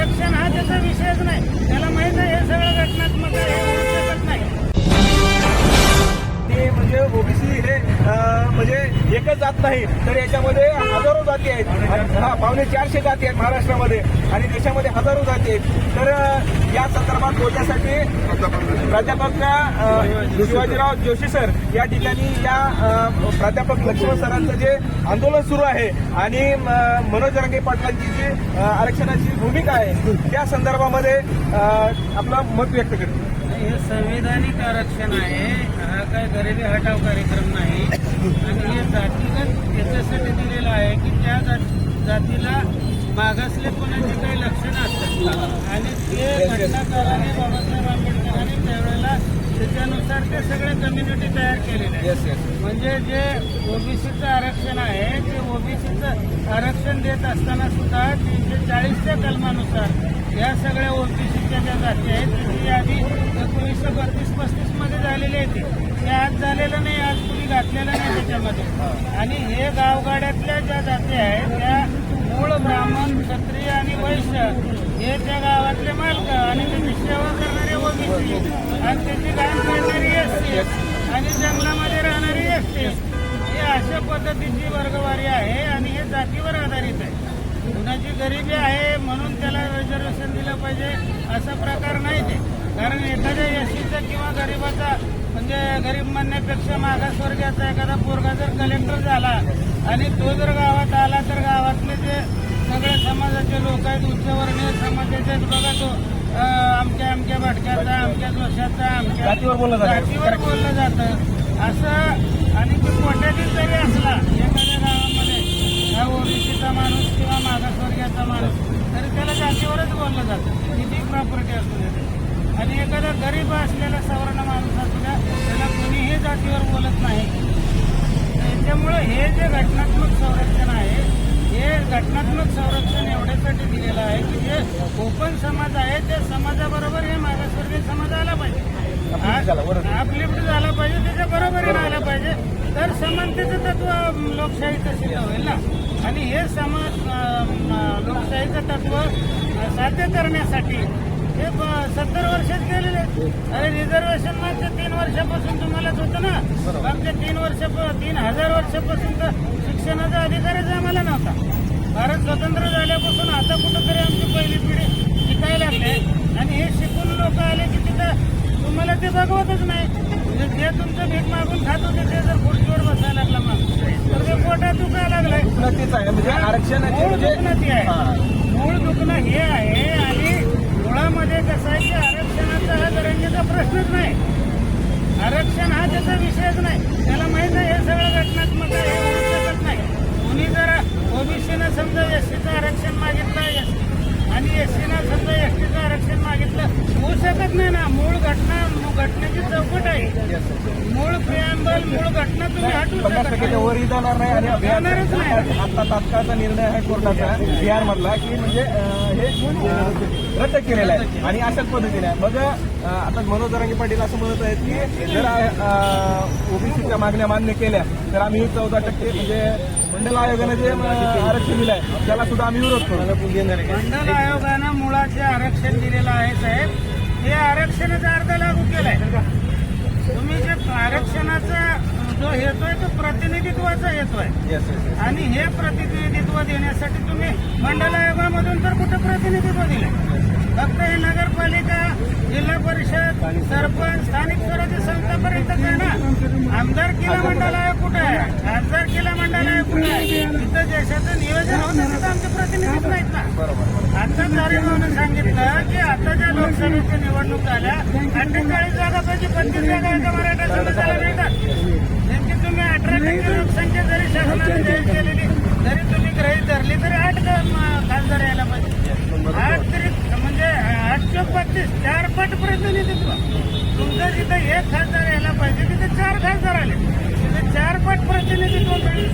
आरक्षण हा त्याचा विषयच नाही. त्याला माहीत आहे हे सगळं घटनात्मक आहे. एकच जात नाही. तर याच्यामध्ये हजारो जाती आहेत. हा पावणे चारशे जाती आहेत महाराष्ट्रामध्ये. आणि देशामध्ये हजारो जाती आहेत. तर या संदर्भात बोलण्यासाठी प्राध्यापक शिवाजीराव जोशी सर या ठिकाणी या प्राध्यापक लक्ष्मण सरांचं जे आंदोलन सुरू आहे आणि मनोज रंगे पाटलांची जी आरक्षणाची भूमिका आहे त्या संदर्भामध्ये आपलं मत व्यक्त करतो. हे संविधानिक आरक्षण आहे. हा काय गरिबी हटाव कार्यक्रम नाही. आणि हे जातीगत याच्यासाठी दिलेलं आहे की त्या जात- जातीला मागासलेपणाची काही लक्षणं असतात. आणि ते घटनाकाराने बाबासाहेब आंबेडकरांनी त्यावेळेला त्याच्यानुसार ते सगळे कम्युनिटी तयार केलेले आहे येस येस म्हणजे जे ओबीसीचं आरक्षण आहे ते ओबीसीचं आरक्षण देत असताना सुद्धा तीनशे चाळीसच्या कलमानुसार या सगळ्या ओबीसीच्या ज्या जाती आहेत त्याची यादी एकोणीसशे बत्तीस पस्तीसमध्ये झालेली आहे ती. ते आज झालेलं नाही आज कुणी घातलेलं नाही त्याच्यामध्ये. आणि हे गावगाड्यातल्या ज्या जाती आहेत त्या मूळ ब्राह्मण क्षत्रिय आणि वैश्य हे त्या गावातले मालक आणि त्याची सेवा करणारे ओबीसी. आणि त्याची गाण करणारी एसटी आणि जंगलामध्ये राहणारी असते ही अशा पद्धतीची वर्गवारी आहे आणि हे जातीवर आधारित आहे. कुणाची गरिबी आहे म्हणून त्याला रिझर्वेशन दिलं पाहिजे असा प्रकार नाही ते. कारण एखाद्या एसीचा किंवा गरिबाचा म्हणजे गरीब म्हणण्यापेक्षा मागासवर्गाचा एखादा पोरगा जर कलेक्टर झाला आणि तो जर गावात आला तर गावातले जे सगळे समाजाचे लोक आहेत उच्चवर्णीय समाजाचे बघा तो अमक्या अमक्या भटक्याचा अमक्या दोषाचा अमक्या जातीवर बोललं जातं. जातीवर बोललं जातं असं आणि ते कोट्याधीश जरी असला एखाद्या गावामध्ये हा ओबीसीचा माणूस किंवा मागासवर्गीयाचा माणूस तरी त्याला जातीवरच बोललं जातं किती प्रॉपर्टी असू दे. आणि एखादा गरीब असलेला सवर्ण माणूस असू द्या त्याला कोणीही जातीवर बोलत नाही त्याच्यामुळे हे जे घटनात्मक संरक्षण आहे हे घटनात्मक संरक्षण एवढ्यासाठी दिलेलं आहे की जे कोकण समाज आहे त्या समाजाबरोबर हे मागासवर्गीय समाज आला पाहिजे. अपलिफ्ट झाला पाहिजे त्याच्या बरोबरीने आला पाहिजे. तर समानतेचं तत्व लोकशाहीचं सिद्ध होईल ना? आणि हे समाज लोकशाहीचं तत्व साध्य करण्यासाठी हे सत्तर वर्षात गेलेले आहेत. अरे रिझर्वेशन मागच्या तीन वर्षापासून तुम्हालाच होतं ना? मागच्या तीन वर्ष तीन हजार वर्षापासून तर शिक्षणाचा अधिकारच आम्हाला नव्हता. भारत स्वतंत्र झाल्यापासून आता कुठंतरी आमची पहिली पिढी शिकायला लागले आणि हे शिकून लोक आले की तिथं तुम्हाला ते बघवतच नाही. म्हणजे जे तुमचं भीक मागून खात होते ते जर खुर्चीवर बसायला लागला मग तर ते पोटात दुखायला लागलाय. नक्कीच आहे. म्हणजे आरक्षणाचे. आहे मूळ दुखणं हे आहे आणि मुळामध्ये कसं आहे की आरक्षणाचा हा दरंगीचा प्रश्नच नाही आरक्षण हा त्याचा विषयच नाही त्याला माहीत आहे हे सगळं घटनात्मक आहे हे होऊ शकत नाही कुणी जर ओबीसीनं समजा एसटीचं आरक्षण मागितलं एस आणि एसटीनं समजा एसटीचं आरक्षण मागितलं होऊ शकत नाही ना मूळ घटना घटनेची चौकट आहे मूळ प्रियांबल मूळ घटना तुम्ही हटवू पन्नास शकत टक्क्याच्या वर जाणार नाही आणि जाणारच नाही. आता तात्काळचा निर्णय आहे कोर्टाचा बिहार मधला की म्हणजे अं, हे अं, रद्द केलेलं आहे आणि अशाच पद्धतीने आहे. मग अं, आता मनोज जरांगे पाटील असं म्हणत आहेत की जर ओबीसीच्या मागण्या मान्य केल्या तर आम्ही चौदा टक्के म्हणजे मंडल आयोगाने जे अं, आरक्षण दिलं आहे त्याला सुद्धा आम्ही विरोध करू मंडल आयोगानं मुळाचे आरक्षण दिलेलं आहे साहेब हे आरक्षणाचा अर्थ लागू केलाय. तुम्ही जे आरक्षणाचा जो हेतू आहे तो प्रतिनिधित्वाचा हेतू आहे आणि हे प्रतिनिधित्व देण्यासाठी तुम्ही मंडल आयोगामधून तर कुठं प्रतिनिधित्व दिलं फक्त हे नगरपालिका जिल्हा परिषद सरपंच स्थानिक स्वराज्य संस्थापर्यंत काय ना? आमदारकीला मंडळ आयोग कुठं आहे? खासदारकीला मंडळ आयोग कुठं आहे? तिथं देशाचं नियोजन होतं तिथं आमचे प्रतिनिधीच नाहीत ना? बरोबर. आता तारेगावनं सांगितलं की आता ज्या लोकसभेच्या निवडणूक झाल्या अठ्ठेचाळीस जागापैकी पंचवीस जागा आता मराठा समाजाला मिळतात. नेमकी तुम्ही अठरा टक्के लोकसंख्या जरी शासनाने जाहीर केलेली जरी तुम्ही गृहीत धरली तरी आठ खासदार यायला पाहिजे. आठ तरी म्हणजे आठ पस्तीस चार पट प्रतिनिधित्व. तुमचं जिथं एक खासदार यायला पाहिजे तिथे चार खासदार आले. तिथे चार पट प्रतिनिधित्व मिळेल.